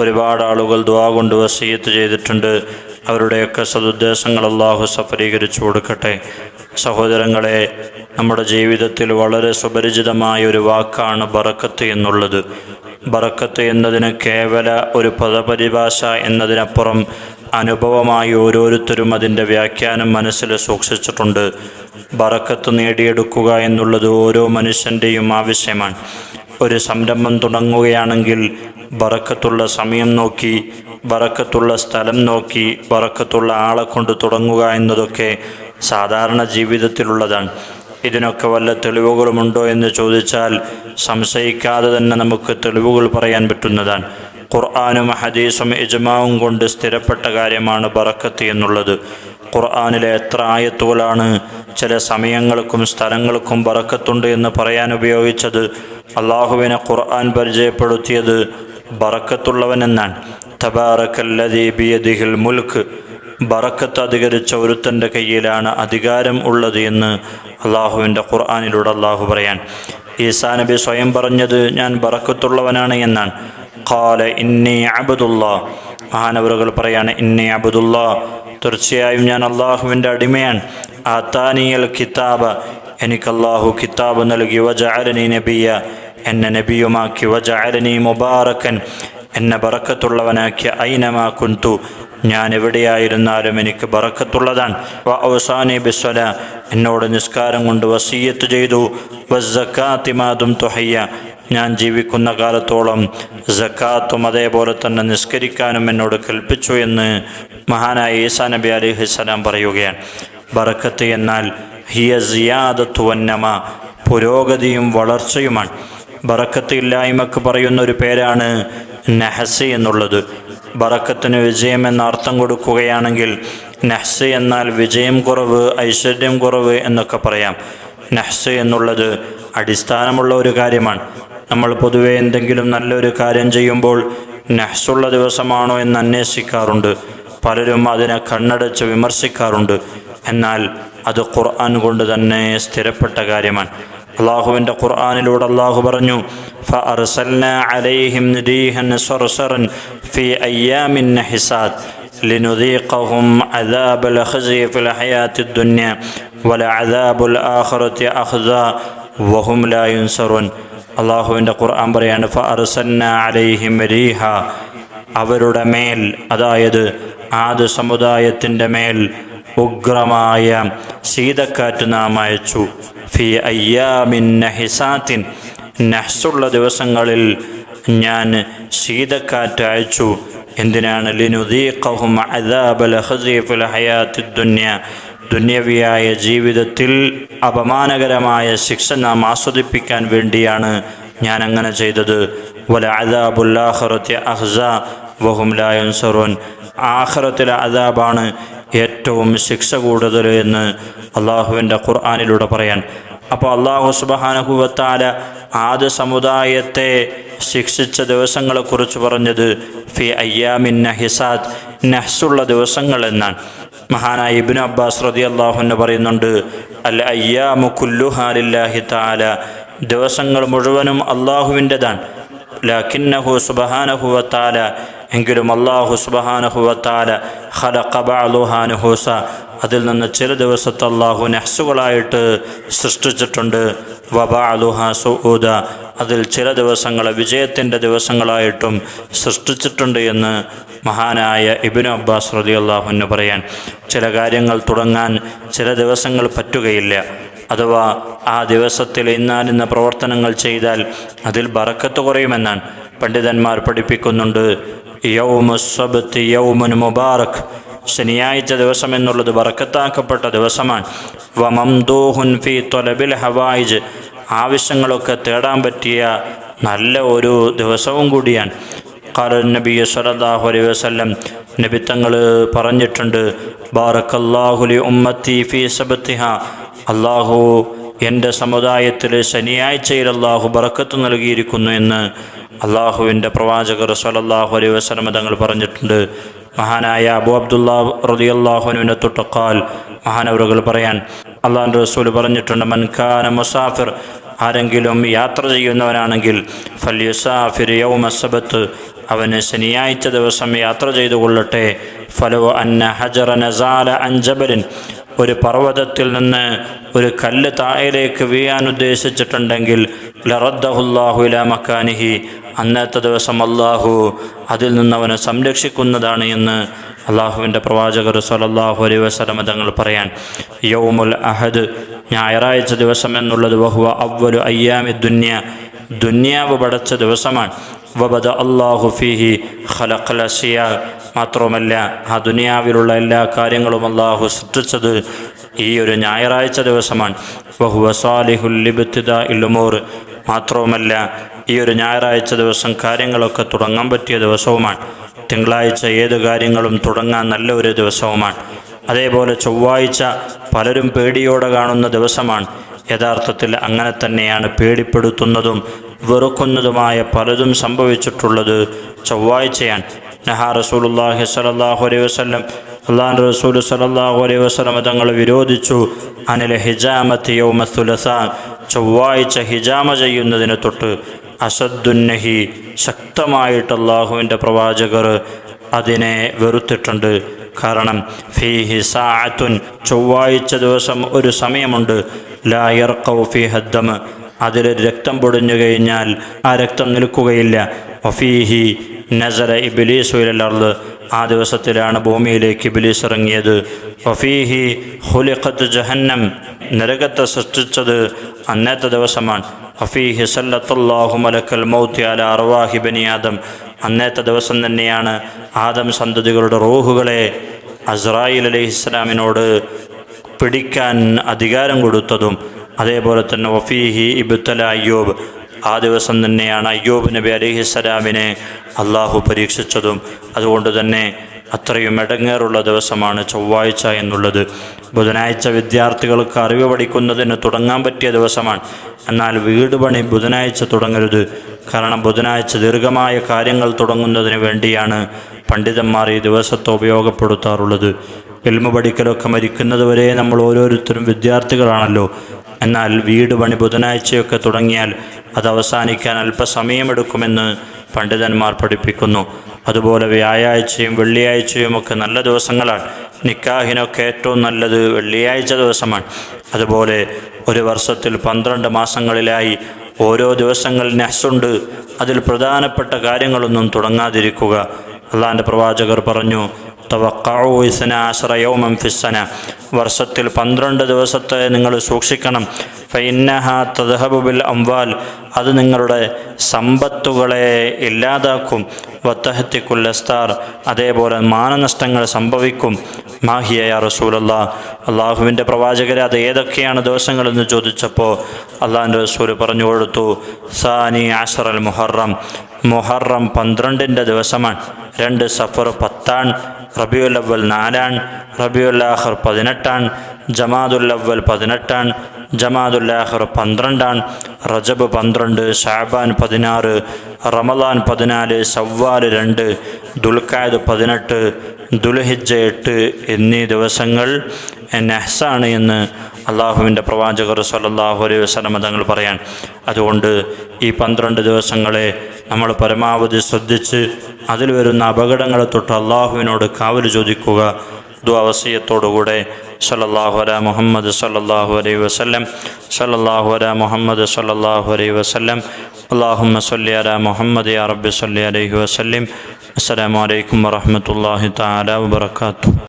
ഒരുപാട് ആളുകൾ ദ്വാ കൊണ്ട് വസീയത്ത് ചെയ്തിട്ടുണ്ട്. അവരുടെയൊക്കെ സതുദ്ദേശങ്ങൾ അള്ളാഹു സഫലീകരിച്ചു കൊടുക്കട്ടെ. സഹോദരങ്ങളെ നമ്മുടെ ജീവിതത്തിൽ വളരെ സുപരിചിതമായ ഒരു വാക്കാണ് ബറക്കത്ത് എന്നുള്ളത്. ബറക്കത്ത് എന്നതിന് കേവല ഒരു പദപരിഭാഷ എന്നതിനപ്പുറം അനുഭവമായി ഓരോരുത്തരും അതിന്റെ വ്യാഖ്യാനം മനസ്സിൽ സൂക്ഷിച്ചിട്ടുണ്ട്. ബറക്കത്ത് നേടിയെടുക്കുക എന്നുള്ളത് ഓരോ മനുഷ്യന്റെയും ആവശ്യമാണ്. ഒരു സംരംഭം തുടങ്ങുകയാണെങ്കിൽ ബറക്കത്തുള്ള സമയം നോക്കി ബറക്കത്തുള്ള സ്ഥലം നോക്കി ബറക്കത്തുള്ള ആളെ കൊണ്ട് തുടങ്ങുക എന്നതൊക്കെ സാധാരണ ജീവിതത്തിലുള്ളതാണ്. ഇതിനൊക്കെ വല്ല തെളിവുകളുമുണ്ടോ എന്ന് ചോദിച്ചാൽ സംശയിക്കാതെ തന്നെ നമുക്ക് തെളിവുകൾ പറയാൻ പറ്റുന്നതാണ്. ഖുർആാനും ഹദീസും ഇജ്മാവും കൊണ്ട് സ്ഥിരപ്പെട്ട കാര്യമാണ് ബറക്കത്ത് എന്നുള്ളത്. ഖുർആാനിലെ എത്ര ആയത്തുകളാണ് ചില സമയങ്ങൾക്കും സ്ഥലങ്ങൾക്കും ബറക്കത്തുണ്ട് എന്ന് പറയാൻ ഉപയോഗിച്ചത് അള്ളാഹുവിനെ ഖുർആൻ പരിചയപ്പെടുത്തിയത് ബറക്കത്തുള്ളവനെന്നാണ്. തബാറക്കല്ലദീ ബിയദിഹിൽ മുൽക്ക്. ബറക്കത്ത് അധികരിച്ച ഒരുത്തന്റെ കയ്യിലാണ് അധികാരം ഉള്ളത് എന്ന് അള്ളാഹുവിന്റെ ഖുർആാനിലൂടെ അള്ളാഹു പറയാൻ. ഈസാ നബി സ്വയം പറഞ്ഞത് ഞാൻ ബറക്കത്തുള്ളവനാണ് എന്നാണ്. ഖാല ഇന്നി അബദുല്ലാ. മഹാനവറുകൾ പറയാണ് ഇന്നി അബദുല്ലാ തീർച്ചയായും ഞാൻ അള്ളാഹുവിന്റെ അടിമയാണ്. ആത്താനിയൽ കിതാബ്. എനിക്ക് അള്ളാഹു കിതാബ് നൽകി. വജഅലനി നബിയ. എന്നെ നബിയുമാക്കി വജഅലനി മുബാറക്കൻ എന്നെ ബറക്കത്തുള്ളവനാക്കി ഐനമാ കുന്തു ഞാൻ എവിടെയായിരുന്നാലും എനിക്ക് ബറക്കത്തുള്ളതാണ്. വ അവസാനി ബിസ്വല എന്നോട് നിസ്കാരം കൊണ്ട് വസീയത്ത് ചെയ്തു. വസ്സക്കാത്തിമാതും തുഹയ്യ ഞാൻ ജീവിക്കുന്ന കാലത്തോളം ജക്കാത്തും അതേപോലെ തന്നെ നിസ്കരിക്കാനും എന്നോട് കൽപ്പിച്ചു എന്ന് മഹാനായ ഈസാ നബി അലിഹിസ്സലാം പറയുകയാണ്. ബറക്കത്ത് എന്നാൽ ഹിയ സിയാദത്തു വന്നമ പുരോഗതിയും വളർച്ചയുമാണ്. ബറക്കത്ത് ഇല്ലായ്മക്ക് പറയുന്ന ഒരു പേരാണ് നഹസ് എന്നുള്ളത്. ബറക്കത്തിന് വിജയം എന്ന അർത്ഥം കൊടുക്കുകയാണെങ്കിൽ നഹ്സ് എന്നാൽ വിജയം കുറവ് ഐശ്വര്യം കുറവ് എന്നൊക്കെ പറയാം. നഹ്സ് എന്നുള്ളത് അടിസ്ഥാനമുള്ള ഒരു കാര്യമാണ്. നമ്മൾ പൊതുവെ എന്തെങ്കിലും നല്ലൊരു കാര്യം ചെയ്യുമ്പോൾ നഹ്സുള്ള ദിവസമാണോ എന്ന് അന്വേഷിക്കാറുണ്ട്. പലരും അതിനെ കണ്ണടച്ച് വിമർശിക്കാറുണ്ട്. എന്നാൽ അത് ഖുർആൻ കൊണ്ട് തന്നെ സ്ഥിരപ്പെട്ട കാര്യമാണ്. അള്ളാഹുവിൻ്റെ ഖുർആാനിലൂടെ അള്ളാഹു പറഞ്ഞു فأرسلنا عليهم ريحا صرصرا في أيام نحسات لنذيقهم عذاب الخزي في الحياة الدنيا ولعذاب الآخرة أخزى وهم لا ينصرون അള്ളാഹുവിൻ്റെ ഖുർആൻ പറയാണ് ഫഅർസന്ന അലൈഹിം റീഹ അവരുടെ മേൽ അതായത് ആദ് സമുദായത്തിൻ്റെ മേൽ ഉഗ്രമായ ശീതക്കാറ്റ് നാം അയച്ചു. ഫി അയ്യാമിൻ നഹിസാത്തിൻ. നഹ്സുള്ള ദിവസങ്ങളിൽ ഞാൻ ശീതക്കാറ്റ് അയച്ചു. എന്തിനാണ്? ലിനുദീഖഹും അദാബൽ ഹസീഫുൽ ഹയാത്തി ദുന്യ. ദുന്യവിയായ ജീവിതത്തിൽ അപമാനകരമായ ശിക്ഷ നാം ആസ്വദിപ്പിക്കാൻ വേണ്ടിയാണ് ഞാൻ അങ്ങനെ ചെയ്തത്. വല അദാബുല്ലാഹറത്തെ അഹ്സ വഹും ലായൻസറുൻ ആഹ്റത്തിലെ അദാബാണ് ഏറ്റവും ശിക്ഷ കൂടുതൽ എന്ന് അള്ളാഹുവിന്റെ ഖുർആാനിലൂടെ പറയാൻ. അപ്പോൾ അള്ളാഹു സുബഹാനഹുവത്താല ആദ്യ സമുദായത്തെ ശിക്ഷിച്ച ദിവസങ്ങളെക്കുറിച്ച് പറഞ്ഞത് ഫി അയ്യാമിൻ നഹിസാദ് നഹ്സുള്ള ദിവസങ്ങൾ എന്നാണ്. മഹാനായ ഇബിൻ അബ്ബാസ് റതി അള്ളാഹുന്ന് പറയുന്നുണ്ട് അൽ അയ്യാമു കുല്ലുഹാലില്ലാഹി താല ദിവസങ്ങൾ മുഴുവനും അള്ളാഹുവിന്റെതാണ്. ലഖിന്നഹു സുബഹാനഹുവത്താല എങ്കിലും അള്ളാഹു സുബഹാനഹുവത്താല ഖലഖബാലുഹാനുഹൂസ അതിൽ നിന്ന് ചില ദിവസത്തെ അള്ളാഹു നെഹ്സുകളായിട്ട് സൃഷ്ടിച്ചിട്ടുണ്ട്. വബഅലുഹാ സുഊദ. അതിൽ ചില ദിവസങ്ങളെ വിജയത്തിന്റെ ദിവസങ്ങളായിട്ടും സൃഷ്ടിച്ചിട്ടുണ്ട് എന്ന് മഹാനായ ഇബിനു അബ്ബാസ് റതി അള്ളാഹുവിന് പറയാൻ. ചില കാര്യങ്ങൾ തുടങ്ങാൻ ചില ദിവസങ്ങൾ പറ്റുകയില്ല. അഥവാ ആ ദിവസത്തിൽ ഇന്നാലിന്ന പ്രവർത്തനങ്ങൾ ചെയ്താൽ അതിൽ ബറക്കത്ത് കുറയുമെന്നാണ് പണ്ഡിതന്മാർ പഠിപ്പിക്കുന്നുണ്ട്. യൗമുസ്വബത്ത് യൗമുൻ മുബാറക്. ശനിയാഴ്ച ദിവസം എന്നുള്ളത് വറക്കത്താക്കപ്പെട്ട ദിവസമാണ്. വമംദൂഹുൻ ഫി തൊലബിൽ ഹവായിജ്. ആവശ്യങ്ങളൊക്കെ തേടാൻ പറ്റിയ നല്ല ഒരു ദിവസവും കൂടിയാണ്. ഖാല നബി സലാഹു അലൈഹി വസല്ലം നബി തങ്ങൾ പറഞ്ഞിട്ടുണ്ട് ബാറക്കല്ലാഹുലി ഉമ്മത്തി ഫി സബത്തിഹ. അള്ളാഹു എന്റെ സമുദായത്തിൽ ശനിയാഴ്ചയിൽ അള്ളാഹു ബറക്കത്ത് നൽകിയിരിക്കുന്നു എന്ന്. അള്ളാഹുവിന്റെ പ്രവാചകർ സലല്ലാഹു അലൈ വസ്ലമ തങ്ങൾ പറഞ്ഞിട്ടുണ്ട്. മഹാനായ അബു അബ്ദുല്ലാ അള്ളാഹുനുവിനെ തൊട്ടക്കാൽ മഹാനവറുകൾ പറയാൻ അള്ളാഹു റസൂൽ പറഞ്ഞിട്ടുണ്ട് മൻഖാന മുസാഫിർ ആരെങ്കിലും യാത്ര ചെയ്യുന്നവനാണെങ്കിൽ ഫല്യുസാഫിർ യൗമസബത്ത് അവന് ശനിയാഴ്ച ദിവസം യാത്ര ചെയ്തു കൊള്ളട്ടെ. ഫലോ അന്ന ഹജറ നസാല അഞ്ചബലിൻ ഒരു പർവതത്തിൽ നിന്ന് ഒരു കല്ല് താഴേക്ക് വീഴാൻ ഉദ്ദേശിച്ചിട്ടുണ്ടെങ്കിൽ ലറദ്ദഹുല്ലാഹുല മക്കാനിഹി അന്നത്തെ ദിവസം അള്ളാഹു അതിൽ നിന്ന് അവനെ സംരക്ഷിക്കുന്നതാണ് എന്ന് അള്ളാഹുവിന്റെ പ്രവാചകർ സലല്ലാഹു അലൈ വസ്ലമ തങ്ങൾ പറയാൻ യൗമുൽ അഹദ് ഞായറാഴ്ച ദിവസം എന്നുള്ളത് ബഹുവ അവ്വലു അയ്യാമി ദുന്യ ദുന്യാവ് പടച്ച ദിവസമാണ്. വബദ അള്ളാഹു ഫിഹി ഖലഖലസിയ മാത്രവുമല്ല ആ ദുനിയാവിലുള്ള എല്ലാ കാര്യങ്ങളും അള്ളാഹു സൃഷ്ടിച്ചത് ഈ ഒരു ഞായറാഴ്ച ദിവസമാണ്. ബഹുവ സാലിഹുല്ലിബത്തിദ ഇല്ലുമോർ മാത്രവുമല്ല ഈ ഒരു ഞായറാഴ്ച ദിവസം കാര്യങ്ങളൊക്കെ തുടങ്ങാൻ പറ്റിയ ദിവസവുമാണ്. തിങ്കളാഴ്ച ഏത് കാര്യങ്ങളും തുടങ്ങാൻ നല്ല ഒരു ദിവസവുമാണ്. അതേപോലെ ചൊവ്വാഴ്ച പലരും പേടിയോടെ കാണുന്ന ദിവസമാണ്. യഥാർത്ഥത്തിൽ അങ്ങനെ തന്നെയാണ് പേടിപ്പെടുത്തുന്നതും വെറുക്കുന്നതുമായ പലതും സംഭവിച്ചിട്ടുള്ളത് ചൊവ്വാഴ്ചയാണ്. നഹാ റസൂലുല്ലാഹി സലല്ലാഹു അലൈഹി വസ്ലം അള്ളാൻ റസൂൽ സലല്ലാഹു അലൈഹി വസ്ലം തങ്ങൾ വിരോധിച്ചു. അനിൽ ഹിജാമത്ത് യൗമസുലസ ചൊവ്വാഴ്ച ഹിജാമ ചെയ്യുന്നതിന് തൊട്ട് അസദ്ദുന്നഹി ശക്തമായിട്ട് അള്ളാഹുവിന്റെ പ്രവാചകർ അതിനെ വെറുത്തിട്ടുണ്ട്. കാരണം ഫീഹി സാഅത്തുൻ ചൊവ്വാഴ്ച ദിവസം ഒരു സമയമുണ്ട്. ലായർ കൗഫി ഹദ്ദമ് അതിൽ രക്തം പൊടിഞ്ഞു കഴിഞ്ഞാൽ ആ രക്തം നിൽക്കുകയില്ല. വഫീഹി നസര ഇബിലീസുലർദ് ആ ദിവസത്തിലാണ് ഭൂമിയിലേക്ക് ഇബിലീസ് ഇറങ്ങിയത്. ഒഫീഹി ഹുലിഖത്ത് ജഹന്നം നരകത്തെ സൃഷ്ടിച്ചത് അന്നത്തെ ദിവസമാണ്. വഫീഹി സല്ലത്തല്ലാഹു മലക്കൽ മൗത്തി അല അർവാഹി ആദം. അന്നത്തെ ദിവസം തന്നെയാണ് ആദം സന്തതികളുടെ റൂഹുകളെ അസ്രായിൽ അലൈഹി ഇസ്ലാമിനോട് പിടിക്കാൻ അധികാരം കൊടുത്തതും അതേപോലെ തന്നെ വഫീഹി ഇബുത്തല അയ്യൂബ്. ആ ദിവസം തന്നെയാണ് അയ്യൂബ് നബി അലിഹിസ്സലാമിനെ അള്ളാഹു പരീക്ഷിച്ചതും. അതുകൊണ്ട് തന്നെ അത്രയും ഇടങ്ങേറുള്ള ദിവസമാണ് ചൊവ്വാഴ്ച എന്നുള്ളത്. ബുധനാഴ്ച വിദ്യാർത്ഥികൾക്ക് അറിവ് പഠിക്കുന്നതിന് തുടങ്ങാൻ പറ്റിയ ദിവസമാണ്. എന്നാൽ വീട് പണി ബുധനാഴ്ച തുടങ്ങരുത്. കാരണം ബുധനാഴ്ച ദീർഘമായ കാര്യങ്ങൾ തുടങ്ങുന്നതിന് വേണ്ടിയാണ് പണ്ഡിതന്മാർ ഈ ദിവസത്തെ ഉപയോഗപ്പെടുത്താറുള്ളത്. എൽമ പഠിക്കലൊക്കെ മരിക്കുന്നതുവരെ നമ്മൾ ഓരോരുത്തരും വിദ്യാർത്ഥികളാണല്ലോ. എന്നാൽ വീട് പണി ബുധനാഴ്ചയൊക്കെ തുടങ്ങിയാൽ അത് അവസാനിക്കാൻ അല്പസമയമെടുക്കുമെന്ന് പണ്ഡിതന്മാർ പഠിപ്പിക്കുന്നു. അതുപോലെ വ്യാഴാഴ്ചയും വെള്ളിയാഴ്ചയും ഒക്കെ നല്ല ദിവസങ്ങളാണ്. നിക്കാഹിനൊക്കെ ഏറ്റവും നല്ലത് വെള്ളിയാഴ്ച ദിവസമാണ്. അതുപോലെ ഒരു വർഷത്തിൽ പന്ത്രണ്ട് മാസങ്ങളിലായി ഓരോ ദിവസങ്ങളിൽ നെഹ്സുണ്ട്. അതിൽ പ്രധാനപ്പെട്ട കാര്യങ്ങളൊന്നും തുടങ്ങാതിരിക്കുക. അള്ളാന്റെ പ്രവാചകർ പറഞ്ഞു തവക്കാവു ഇസന ഫിസ്സന. വർഷത്തിൽ പന്ത്രണ്ട് ദിവസത്തെ നിങ്ങൾ സൂക്ഷിക്കണം. ഫൈനഹ തദഹബുബിൽ അംവാൽ. അത് നിങ്ങളുടെ സമ്പത്തുകളെ ഇല്ലാതാക്കും. വത്തഹത്തിക്കുല്ലസ്താർ അതേപോലെ മാനനഷ്ടങ്ങൾ സംഭവിക്കും. മാഹിയ റസൂലല്ല. അള്ളാഹുവിന്റെ പ്രവാചകരെ അത് ഏതൊക്കെയാണ് ദിവസങ്ങളെന്ന് ചോദിച്ചപ്പോൾ അള്ളാഹിന്റെ റസൂൽ പറഞ്ഞു കൊടുത്തു. സാനി ആഷർ അൽ മുഹറം. മുഹറം പന്ത്രണ്ടിന്റെ ദിവസമാണ്. രണ്ട് സഫർ പത്താൺ റബിയുൽ അവൽ നാലാൺ റബിയുൽ ആഖർ പതിനെട്ടാൻ ജമാദുൽ അവൽ പതിനെട്ടാൻ ആഖർ ആണ് റജബ് പന്ത്രണ്ട് ഷാബാൻ പതിനാറ് റമദാൻ പതിനാല് സവ്വാൽ രണ്ട് ദുൽഖാദ് പതിനെട്ട് ദുൽഹിജ എട്ട് എന്നീ ദിവസങ്ങൾ നെഹ്സാണ് എന്ന് അള്ളാഹുവിന്റെ പ്രവാചകർ സല്ലാഹു അലൈഹി വസ്ലമ തങ്ങൾ പറയാൻ. അതുകൊണ്ട് ഈ പന്ത്രണ്ട് ദിവസങ്ങളെ നമ്മൾ പരമാവധി ശ്രദ്ധിച്ച് അതിൽ വരുന്ന അപകടങ്ങളെ തൊട്ട് അള്ളാഹുവിനോട് കാവൽ ചോദിക്കുക. ദ്വാവസീയത്തോടുകൂടെ സല്ലാഹു അല മുഹമ്മദ് സല്ലാഹു അലൈ വസ്ലം സല്ലാഹു അല മുഹമ്മദ് സല്ലാഹു അലൈ വസ്ലം അള്ളാഹുമ്മ സല്ലി അല മുഹമ്മദ് യാ റബ്ബി സല്ലി അലൈഹി വസ്ലിം അസ്സലാമലൈക്കും വറഹമത്തല്ലാഹി താല വാത്തു